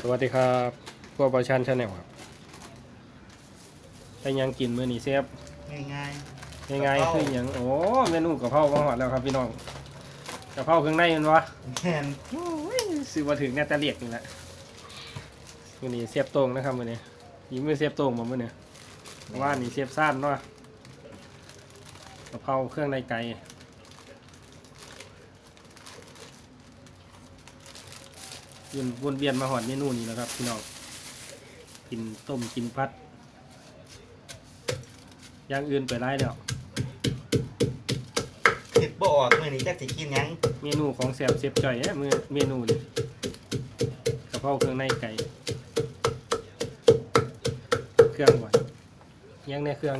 สวัสดีครับพวกประชันชาแนลครับไปยังกินมื้อนี้เซฟง่ายง่ายๆคือหยังโอ้เมนูกะเพรามาหอดแล้วครับพี่น้องกะเพราเครื่องในมันวะๆแทนซื้อมาถึงเนี่ยแต่เรียกนี่แหละมื้อนี้เซฟโต้งนะครับมื้อนี้ยิงมือเซฟโต้งมามื้อนี้ว่านี่เซฟซ่านเนาะกะเพราเครื่องในไก่ วนวนเวียนมาหอดเมนูนี้แล้วครับพี่น้องกินต้มกินพัดอย่างอื่นไปไล่แล้วคิดบ่ออกมื้อนี้จักสิกินหยังเมนูของแซบเซฟจ่อยเนี่ยมือเมนูนี่กะเพราเครื่องในไก่เครื่องหวานยังในเครื่อง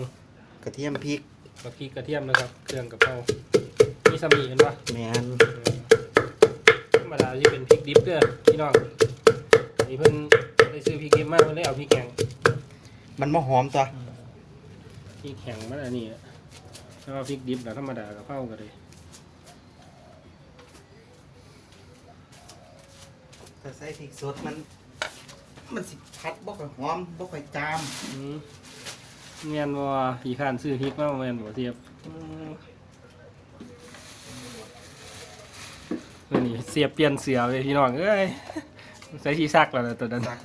กระเทียมพริกกะพริกกระเทียมนะครับ เครื่องกะเพรามีสามีเห็นปะแมนธ รรมดาที่เป็นพริกดิบเด้อพี่น้องนี่เพิ่นได้ซื้อพริกดิบมาเพิ่นเลยเอาพริกแข็งมันบ่หอมตัวพริกแข็งมันอันนี้อะแล้วเอาพริกดิบแล้วธรรมดากะเพราก็เลยถ้าใส่พริกสดมัน มันสิพัดบ่ค่อยหอมบ่ค่อยจามอืมเงียนว่าพี่ข้านซื้อพริกมาแม่นบ่เทียบ อืม มื่อนี้ เสียเปลี่ยนเสือเลยพี่น้องเอ้ยใส่ชีซักแล้วนะตัวนั้นซัก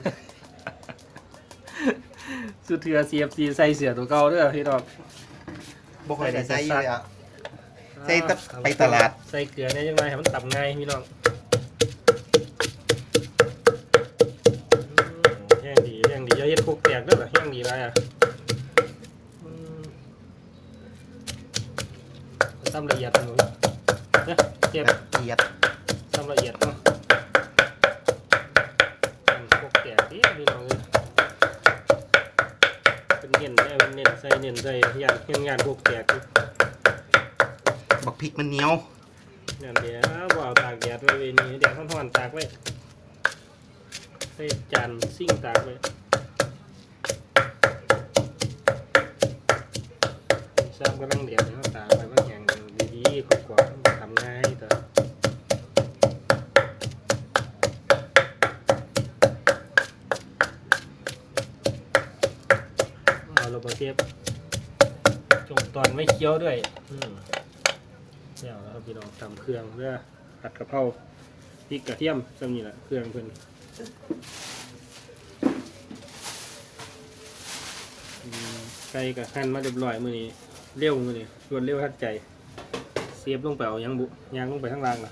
สุดเถือเสียบสีใส่เสือตัวเก่าเด้อพี่น้องบ่ค่อยได้ใส่อยู่เลยอะใส่แต่ไปตลาด ใส่เกลือเนี่ยยังไงให้มันตับง่ายพี่น้องอืมแห้งดีแห้งดีอย่าเฮ็ดคุกแตกเด้อแห้งดีไรอะอืมทำละเอียดหนูเนี่ยเจ็บละเอียดทำละเอียดเนาะทำพวกแกะดิพี่น้องเลยเป็นเน้นแม่เป็นเน้นใส่เน้นใส่ยานเฮ็ดงานพวกแกะอยู่บักพริกมันเหนียวงานเดียวบ่เอาตากแดดไว้เวนี้แดดร้อนๆตากไว้ใส่จานซิ่งตากไว้ซ้ำกำลังเดือดเขาตากไว้มันแข็งดีๆกว่าๆทำง่ายแต่ เอาระเบิดเทียบจงตอน ไม่เคี้ยวด้วยอืมเดี๋ยวแล้วครับพี่น้องทำเครื่องเพื่อผัดกะเพราพริกกระเทียมจำนี่แหละเครื่องเพิ่นอืมไก่กับหั่นมาเรียบร้อยมือนี้เร็วมือนี้รวดเร็วทัดใจเสียบลงไปเอายังบุยางลงไปข้างล่างล่ะ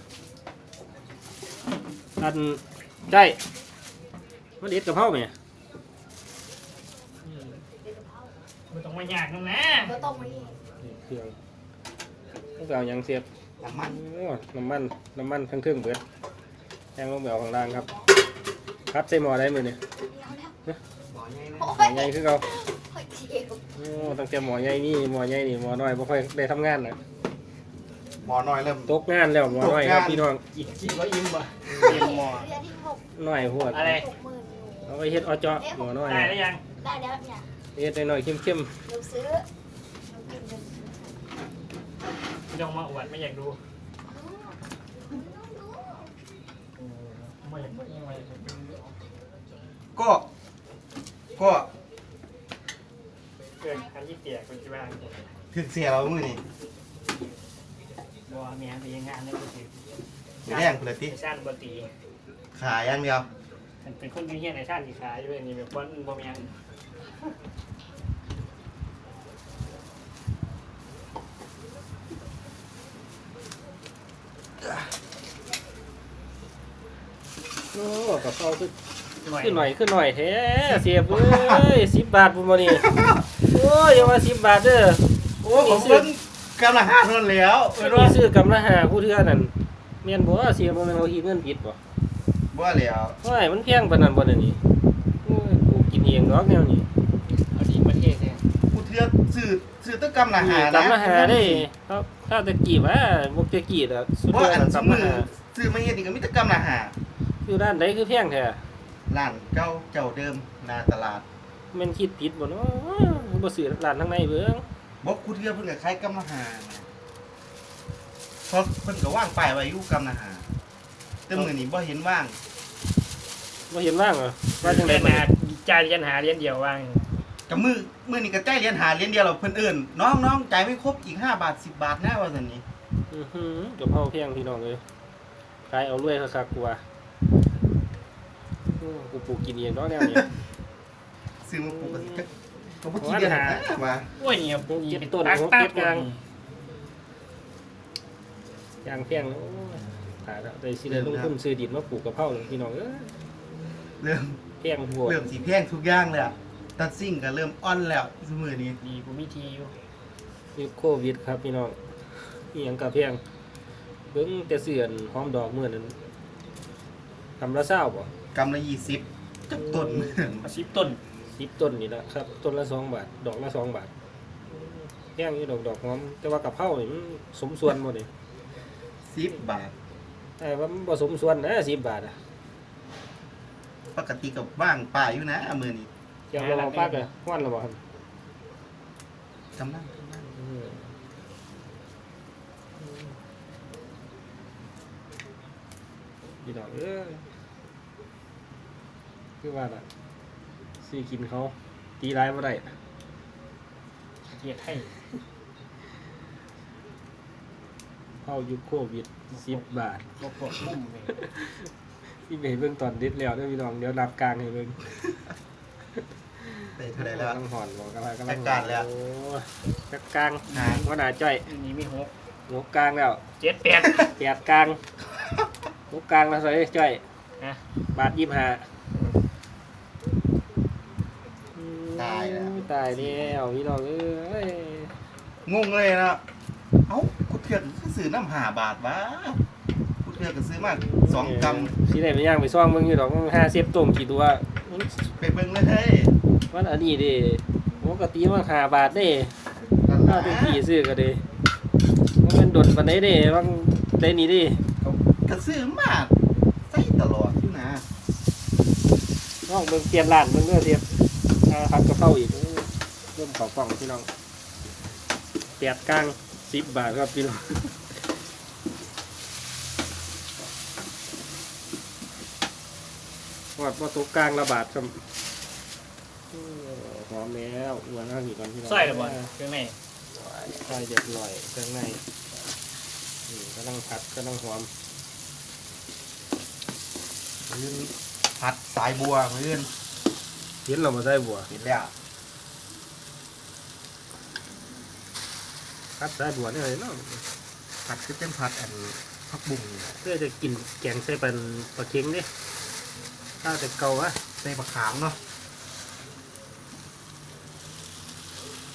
อันได้มันเด็ดกะเพราไหมไม่ต้องมายากนะนะ ก็ต้องมีนี่ เครื่องต้องเอาหยังเสียบน้ำมันโอ้น้ำมันน้ำมันทั้งเครื่องเบิดแห้งลงไปเอาข้างล่างครับครับใส่หม้อได้มือนี่เดี๋ยวนะบ่อใหญ่นะโอ้หม้อยใหญ่คือเราโอ้ยเจ็บโอ้ตั้งแต่หม้อใหญ่นี่หม้อใหญ่นี่หม้อน้อยบ่ค่อยได้ทำงานนะหมอน้อยเริ่ม ตกงานแล้วหม้อน้อยครับตกงาน พี่น้องอีกสิบว่าอิ่มป่ะเรียนที่หกน้อยหัวดอะไร หกหมื่นอยู่เอาไปเฮ็ดเอาเจาะหม้อน้อยได้แล้วยัง ได้แล้วเนี่ยเฮ็ดน้อยๆเข้มเดี๋ยวซื้อเดี๋ยวกินกัน ไม่ต้องมาอวดไม่อยากดูไม่อยากไม่อยากดูก็ก็เกินอันที่เปียกเป็นที่บ้านถึกเสียเรามื้อนี้บัวเมียไปยังงานได้ก็คือแรงพุ่นละติในชาติบตีขาอย่างเดียวเป็นคนยุ่งเฮี้ยในชาติที่ขายด้วยนี่แบบคนบัวเมีย โอ้กะเพราคือหน่อยขึ้นหน่อยขึ้นหน่อยแท้เสียบเอ้ย10บาทพุ่นบ่นี่โอ้ยอย่าว่า10บาทเด้อโอ้ผมเพิ่นกำลังหาเท่านั้นแล้วเพิ่นว่าซื้อกำละห้าผู้เทื่อนั่นแม่นบ่เสียบ่แม่นเอาอีเงินผิดบ่บ่แล้วโอ้ยมันแพงปานนั้นบ่เดี๋ยวนี้โอ้ยกูกินเองดอกแนวนี้เอาดีประเทศเนี่ยกูเทือกซื้อซื้อแตะกำลังหานะกำละหาได้ครับถ้าตะกี้ว่าบ่ตะกี้ล่ะสุดบ่ยอดอันนั่นสกำมืละอหาซื้อมาเฮ็ดนี่ก็มีแตะกำลังหา อยู่ร้านใดคือแพงแท้ร้านเก่าเจ้าเดิมหน้าตลาดแม่นคิดผิดบ่เนาะบ่ซื้อร้านทางในเบิ่งบอกกูเทือกเพิ่นก็ขายกำลังหานะเพราะเพิ่นก็ว่างป้ายไว้อยู่กำลังหาแต่มื้อนี้บ่เห็นว่างว่าเห็นว่างเหรอว่าจังไดเรียนมาหาจ่ายเรียนหาเรียนเดียวว่างกับมือมือนี่ก็ใจเรียนหาเรียนเดียวเราเพิ่นเอิ้นน้องน้องจ่ายไม่ครบอีกห้าบาทสิบบาทแน่ว่าสันนี้ อือหือกับเผาเพียงพี่น้องเลยขายเอารวยคักๆกว่า อื้อกูปลูกกินเองเนาะแนวนี้ ซื้อมาปลูกก็สิก็ก็บ่กี่เดือนนะว่าโอ้ยเนี่ยปุ๊บเก็บเป็นต้นตักหัวตัเก็กบยางยางเพียงโอ้ยตายแล้วได้สิได้ลงทุนซื้อดินมาปลูกกะเพราเลยพี่น้องเอ้ยเริ่มเพียงหัวเริ่มสีแพงทุกอย่างเลยอะตัดซิ่งก็เริ่มอ่อนแล้วสมือนี้ดีกูมีทีอยู่ยุคโควิดครับพี่น้องอีหยังกะเพียงเบิ่งแต่เสื่อนหอมดอกมื้อนั้น ทำละเศร้าบ่กำละยี่สิบจักต้นมือมาสิบต้นสิบต้นนี่แหละครับ ต้นละสองบาท ดอกละสองบาทแย่งอยู่ดอกดอกหอม แต่ว่ากะเพรานี่มันสมส่วนหมดเลยสิบบาทแต่ว่ามันผสมส่วนนะสิบบาทอะปกติกับว่างป่าอยู่นะมือนี้เจ้าเราปักอะวันละบ่ครับกำลังกำลังอืมดีดอกเอ้ย คือว่าล่ะซื้อกินเขา ตีร้ายบ่ได้เกียรติให้เข้ายุคโควิดสิบบาทบกบมุ่มเลยที่ไปเบิ่งตอนเด็ดแล้วเด้อพี่น้องเดี๋ยวรับกลางให้เบิ่งได้เท่าไหรแล้วต้องหอนบอกกำลังกำลังจัดการแล้ว โอ้จัดกลางหาหัวหน้าจ้อยอันนี้มีหกหัวกลางแล้วเจ็ดแปด แปดกลางหัวกลางแล้วใส่จ้อยนะบาทยี่สิบห้า ตาย แล้วตายแล้วพี่น้องเอ้ยงงเลยนะเอ้ากูเถื่อนก็ซื้อน้ำหาบาทวะกูเถื่อนก็ซื้อมาสองกสิได้ไปย่างไปซ่องเบิ่งอยู่ดอกห้าเซฟต้มกี่ตัวำไปเบิ่งเลยเฮ้ยมันอันนี้เดิปกติมันห้าบาทเด้นั่นถ้าล่ะเป็นกี่ซื้อก็เด้มันเป็นดนปานใดเด้บางได้นี่เดิก็ซื้อมาใส่ตลอดอยู่นะ น้องเบิ่งเปลี่ยนร้านเบิ่งเด้อเทียบอ่าผัดกะเพราอีกโอ้ เริ่มเข้ากล่องพี่น้องแปดกลางสิบบาทครับพี่น้องวัดว่าตัวกลางระบาดครับโอ้หอมแล้วอ้วนแล้วอีกก่อนพี่น้องใส่ระเบิดเครื่องในใส่เด็ดลอยเครื่องในนี่กำลังผัดกำลังหอมมื้อผัดสายบัวมื้อนเห็นเรามาใส่บัวเห็นแล้ว ผัดใส่บัวนี่เลยเนาะผัดคือเป็นผัดอันผักบุ้งนี่แหละเพื่อจะกินแกงใส่เป็นปลาเค็งดิถ้าแต่เก่าวะใส่มะขามเนาะ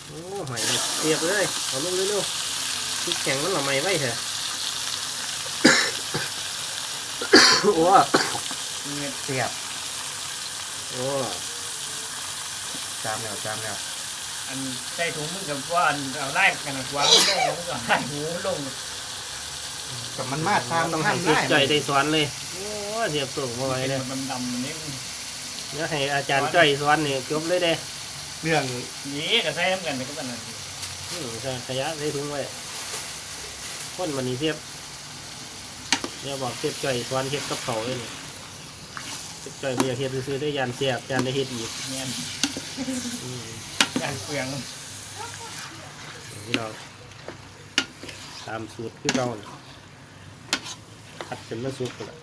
โอ้ใหม่เลยเรียบเลยเอาลงเร็วๆที่แข็งมันละไม่ไว้เถอะ โอ้เงินเสียบโอ้ จามแล้วจามแล้ว อันใส่ถุงมือกับว่าอันเอาไล่กันนะวางลงลงก่อนไล่หูลงกับมันมาทางต้องทาให้งเสียได้ใจได้สอนเลย โอ้เสียบส่งมาไว้เป็นเลยดำดำๆนี่เดี๋ยวให้อาจารย์จ้อยสอนนี่จบเลยเด้เรื่องนี่ก็ใส่น้ำกันไปก็เป็นอะไรอืมใส่ขยะใส่ถุงไว้คนมันนี่เสียบเดี๋ยวบอกเสียบจ้อยสอนเฮ็ดกับเขาวเลยนี่เสียบจ้อยไม่อยากเฮ็ดซื้อๆได้ยานเสียบยานได้เฮ็ดอีกเงี้ยอืม การเปลืองพี่น้องตามสูตรคือเราน่ะผัดจนมันสุกแล้ว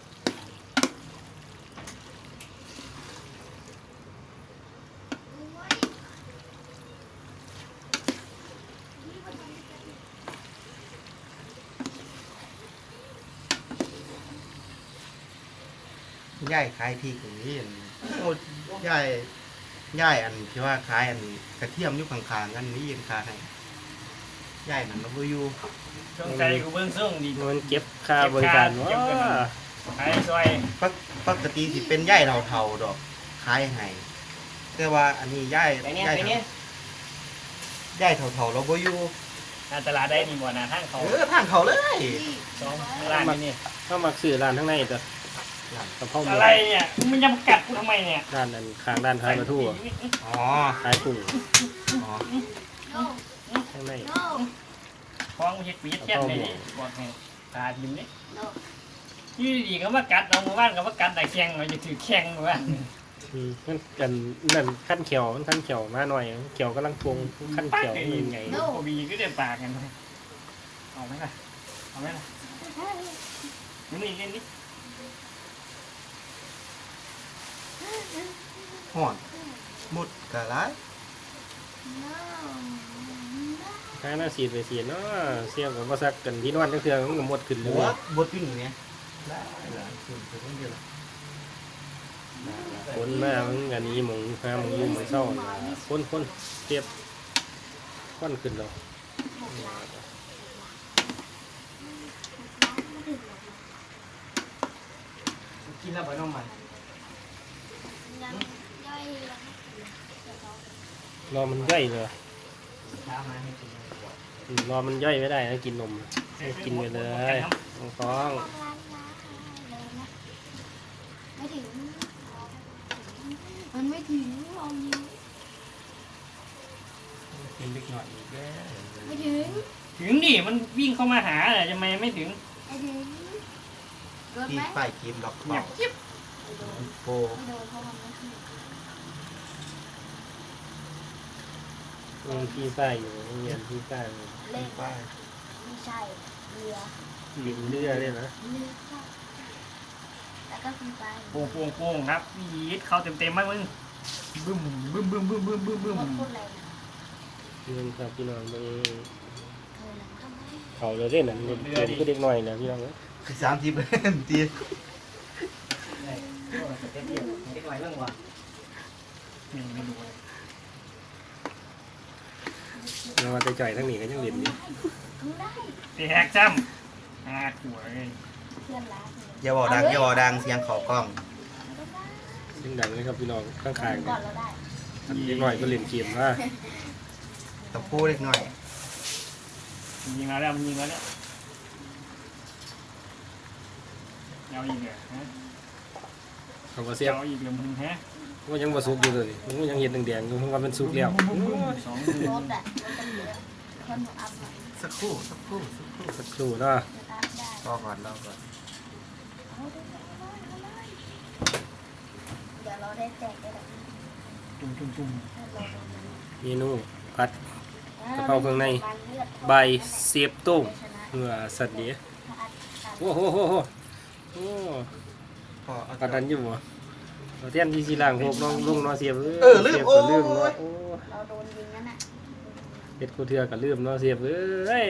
ย่ายขายพริกอย่างนี้อันโอ้ย่าย ย่ายอันที่ว่าขายอันกระเทียมอยู่ข้างๆกันนี่ยังขายให้ย่ายนั่นเราบ่อยู่ช่วงใจกูเบื้องส่งดีมันเก็บค่าบริการวะเก็บกันขายซอยปกปกติสิเป็นย่ายเท่าๆดอกขายให้แต่ว่าอันนี้ย่ายไปเนี่ยย่ายไปเนี่ยย่ายเท่าๆเราบ่อยู่หนาตลาดได้ดีบ่หนาทางเขาเออทางเขาเลยสองร้านนี่นี่เข้ามาซื้อร้านข้างใน แต่กะเพราหมูอะไรเนี่ยมึงจะมากัดกูทำไมเนี่ยร้านนั้นข้างด้านท้ายประตูอะอ๋อขายกุ้งอ๋อ no ข้างใน no ฟ้องเฮ็ดปีเทียนเลยนี่บอกให้ตาทิมนี่ no ยี่ดีก็มากัดเอาหมู่บ้านก็มากัดแต่แข้งเราจะถือแข้งหมู่บ้านอืมมันกันนั่นขั้นเขียวมันขั้นเขียวมาหน่อยเขียวกำลังปรุงขั้นเขียวมันยังไงโอบีก็ได้ปากกันเลยเอาไหมล่ะเอาไหมล่ะนี่เล่นดิ ห่อนหมดกะไรถ้าหน้าสีดไปสีดเนาะเสียบกับว่าซักกันที่นอนก็คือมันก็หมดขึ้นเลหัยวบดขึ้นอย่างเงี้ยได้เหรอขึ้นไปคนเดียวคนมามันกันนี้หมองห้าหมองอยุ่หมองเศร้าน่ะคนคนเสียบค้อนขึ้นแล้วกินแล้วไปน้องใหม่ ยังย่อยแล้ว รอมันย่อยเลยเช้ามาให้กินอืมรอมันย่อยไม่ได้นะกินนมให้กินไปเลยต้องต้องร้านนะเลยนะไม่ถึง มันไม่ถึงลองยิงกินเล็กหน่อยอีกแล้วไม่ถึงถึงดิมันวิ่งเข้ามาหาแต่ทำไมไม่ถึงไม่ถึงเกินที่ไหมป้ายครีมล็อกเงียเป่าบกิ๊บโปไม่โดนเพราะมันไม่ถึง มันพี่ใต้อยู่โรงเรียนพี่ใต้อยู่เล่นป้ายไม่ใช่เรือบินเรือเลยนะเรือค่ะแล้วก็คุณไปโป่งโป่งโป่งครับยีดเข้าเต็มเต็มๆไหมมึงบึ้มบึ้มบึ้มบึ้มบึ้มบึ้มบึ้มรถพูดอะไรนะเงินครับพี่น้องมันเออแล้วทำไมเขาเลยเล่นน่ะมันเล่นก็เด็กน้อยนะพี่น้องเอ้ยสามสิบเอ็มตีนี่ไม่รู้เลย เรามาแต่จ่อยทั้งนี้ก็ยังเล่นอยู่ทำได้แตกจ้ำอาขัวเลยเพื่อนรักเลยอย่าบอกดังอย่าบอกดังเสียงเขากล้องเสียงดังเลยครับพี่น้องข้างๆก่กัอนนเราได้เด็กน้อยก็เล่นเกมนะตะปูเล็กหน่อยมันยิงมาแล้วมันยิงมาแล้วเอาอีกเหรอฮะเขาก็เสียบเอาอีกเหรอมึงฮะ ก็ยังบ่สุกอยู่เลยมันก็ยังเห็นแดงๆอยู่เพราะว่ามันสุกแล้วสองรถอะรถตำรวจคนหนูอัพหน่อยสักครู่สักครู่สักครู่สักครู่เนาะหนูอัพได้รอก่อนรอก่อนเอาได้เอาได้เอาได้เดี๋ยวเราได้แตกได้แบบนี้จุ่มจุ่มจุ่มถ้าเราโดนมันเมนูผัดอ่กะเพราเครื่องในการเลือดใบเสียบต้มชนะเนื้อสัตว์เลี้ยงถ้าอัดอัด โอ้โหโหโหโอ้พอเอาปานนั้นอยู่บ่ เราเทียนที่สิล่างพวกน้องลุงเนาะเสียบเออลืมสียบก็ลืมโอ้เนาะยโอ้เราโดนยิงนั่นน่ะเฮ็ดกูเทื่อก็ลืมเนาะเสียบเอ้ย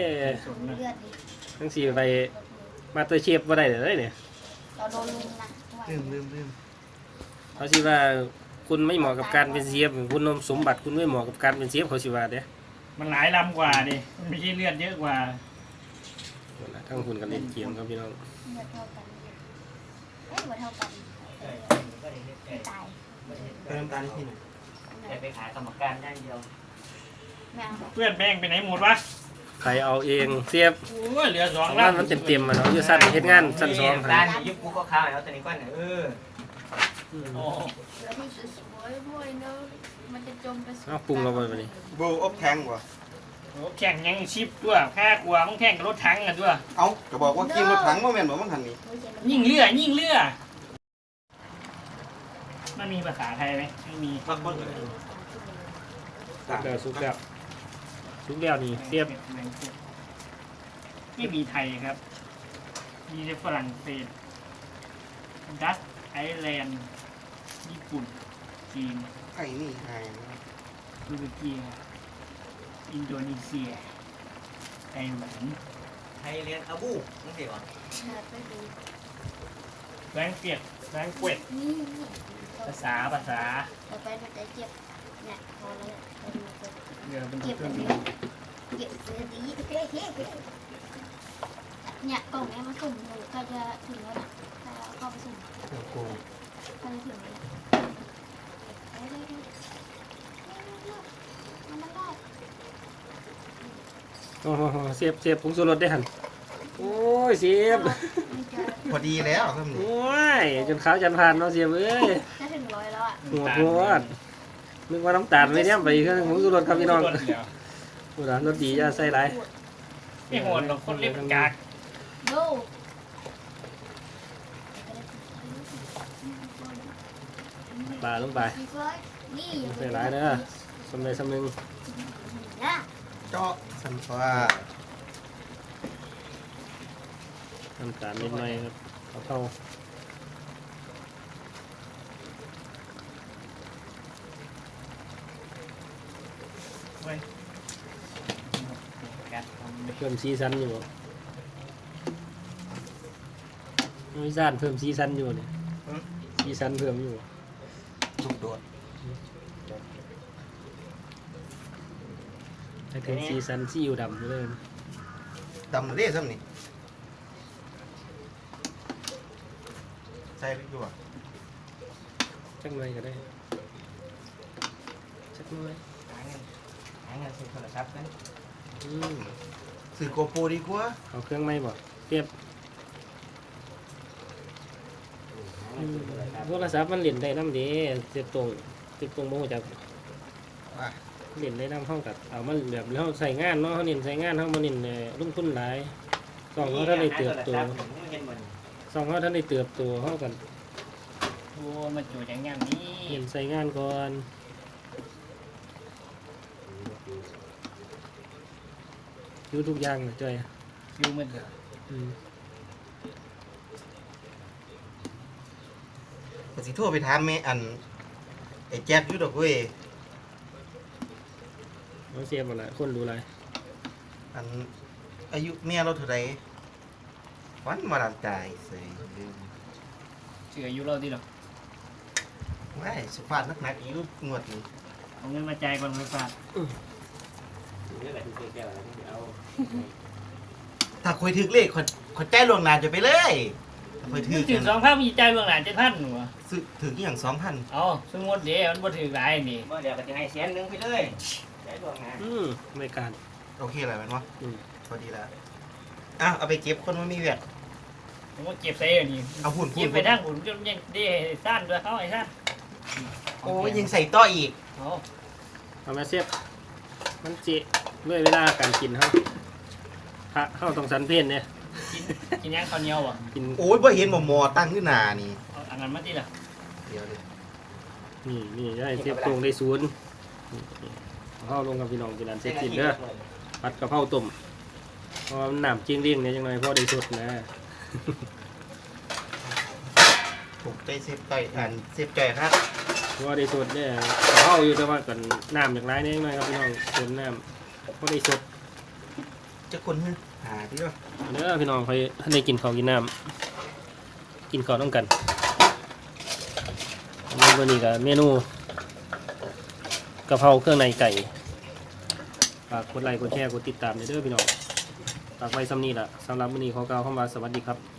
ส่วนนะเลือดดิทั้งสี่ไปมาสเตอร์เชฟบ่ได้เลยเนี่ยเราโดนลุมนะลืมลืมลืมเขาสิว่าคุณไม่เหมาะกับการเป็นเชฟคุณสมบัติคุณไม่เหมาะกับการเป็นเชฟเขาสิว่าเด้มันหลายลำกว่าดิมันไม่ใช่เลือดเยอะกว่า นั่นล่ะทั้งคุณกันเล่นเกมครับพี่น้องเลือดเท่ากันเอ้ยว่าเท่ากัน ไม่ตายเติมน้ำตาลให้พี่หน่อยแต่ไปขายกรรมการได้เดียวไม่เอาเพื่อนแม่งไปไหนหมดวะใครเอาเองเสียบโอ้ยเหลือสองของมันมันเต็มๆมันเนาะอยู่สั้นเฮ็ดงานสั้นสองด้าหั่นนยุบกูก็ข้าวแล้วตอนนี้ก็เออโอ้เลือดที่สวยๆด้วยเนอะมันจะจมไปสู่เอาปรุงเราไปบัดนี้บูอบแทงวะโหแข่งยังชิปด้วยค่ากลัวต้องแข่งกับรถถังกันด้วย เอ้าก็บอกว่ากินรถถังมาแม่นบ่มันหันนี่ไม่ใช่มันยิ่งเลือดยิ่งเลือด มันมีภาษาไทยไหมไม่มีบักบ่เลยสุกแล้วสุกแล้วสุกแล้วนี่เสียบไม่มีไทยครับมีแต่ฝรั่งเศสดัตไอร์แลนด์ญี่ปุ่นจีนไอ้นี่หายนะตุรกีอินโดนีเซียไต้หวันไทยเรียนอาบูนั่นสิวะเลือดไม่ดีแฟรงเฟียดแฟรงเกวตนี่นี่ ภาษาภาษาเดี๋ยวไปมันจะเจ็บเนี่ยพอแล้วไปดูไปเรือเป็นเก็บเครื่เลองยบินเก็บเสื้อดีเฮ้ยเฮ้ยเฮ้ยเนี่ยกล่องเนี้ยมันสุ่มเลยใกล้จะถึงแล้วนะถ้าเราเข้าไปสุ่มเดี๋ยวกูใกล้จะถึงแล้วเฮ้ยเฮ้ยเฮ้ยเร็วๆมันได้โอ้โหเสียบเสียบผงชูรสได้หั่นโอ้ยเสียบมันจะพอดีแล้วครับนี่โอ้ยจนขาวจนผ่านเนาะเสียบเอ้ย หัวโคตรนึกว่าน้ำตาลไม่เนี่ยไปเครื่องผงชูรสครับพี่น้องผู้ร้นรสดีจะใส่ไรไม่โหดหรอกคนเล็บกากดูปลาลงไปใส่ไรนะสำเร็จสำนึงเจาะสัมปลาน้ำตาลนิดหน่อยครับเข้า เพิ่มซีซันอยู่บ่มีซ่านเพิ่มซีซันอยู่เนี่ยซีซันเพิ่มอยู่บ่ลูกโดดให้ถึงซีซันซีอิ๊วดำอยู่เลยดำเด้ซ้ำนี่ใส่ไปอยู่อะจักหน่อยก็ได้จักหน่อยหาเงินหาเงินซื้อโทรศัพท์กันอืม ซื้อโกโปรดีกว่าเอาเครื่องไหมบ่เทียบหาเงินซื้อโทรศัพท์โทรศัพท์มันเล่นได้น้ำเดีเสียบตรงเสียบตรงโมจากว่าเล่นได้น้ำเข้ากับเอามันแบบเราใส่งานเนาะเขาเน้นใส่งานเขามาเน้นเอ่อลงทุนหลายสองเขาท่านได้เติบโตหาโทรศัพท์ผมเห็นมันสองเขาท่านได้เติบโตเขากันโอ้มาจูอย่างงานนี้เน้นใส่งานก่อน อยู่ทุกอย่างเลยจ้อยคิวมันเถอะอืมก็สิโทรไปถามแม่อันไอ้แจ็คอยู่ดอกเว้ยเขาเสียบหมดละคนดูไรอันอายุเมียเราเท่าไหร่วันมาดันตายเสยเชื่ออยู่เราที่หรอกว้ายสุภาพนักหนักๆอีกงวดนี้เอาเงินมาจ่ายก่อนไฟฟ้าเรื่องอะไรที่แก้วอะไรที่เอาถ้าคุยถึกเลขคนคนใจลวงหนานจะไปเลยถ้าคุยถึกถึงสองพันมีจ่ายเบื้องหลังเจ็ดพันหนูอะซื้อถึกอหย่างสองพันเอาสมมติเดี๋ยวมันบ่ถึงหลายนี่บ่เดี๋ยวก็จะให้แสนหนึงไปเลยได้ดวงงานอืมไม่การ โอเคอะไรมันวะอืม พอดีแล้วอ้าวเอาไปเก็บคนมันมีเวียดผมว่าเก็บใส่อันนี้เอาหุ่นเก็บไปทั้งหุ่นจนยังได้สั้นด้วยเขาไอ้สั้นโอ้ยยังใส่ต่ออีกเอาเอามาเสียบมันเจะเมื่อเวลาการกินเขาพระเข้าตรงสันเพนเนี่ย กินกินย่างข้าวเหนียวอะกินโอ้ยบ่เห็นหมอหมอตั้งขึ้นหนานี่เอาอันนั้นมาที่ละเดี๋ยวดินี่นี่ได้เสียบตรงได้ศูนย์นี่นี่เอาเข้าลงกับพี่น้องกินอันเสร็จสิ้นเด้อผัดกะเพราต้มเพราะว่ามันน้ำเจียงเรียงเนี่ยจังไงพอได้สดนะ ถูกใจเซฟต่อยอันเซฟจ่อยครับเพราะว่าได้สดเนี่ยกะเพราอยู่แต่ว่ากันน้ำอย่างไรเนี่ยจังไงครับพี่น้องเติมน้ำ พอได้สดจะคนฮึหาที่ว่าเด้อพี่น้องคอยท่านได้กินข้าวกินน้ำกินข้าวต้องกันวันนี้ก็เมนูกะเพราเครื่องในไก่ฝากกดไลค์กดแชร์กดติดตามเด้อพี่น้องฝากไว้ซ้ำนี้ละสำหรับวันนี้ขอกล่าวคำว่าสวัสดีครับ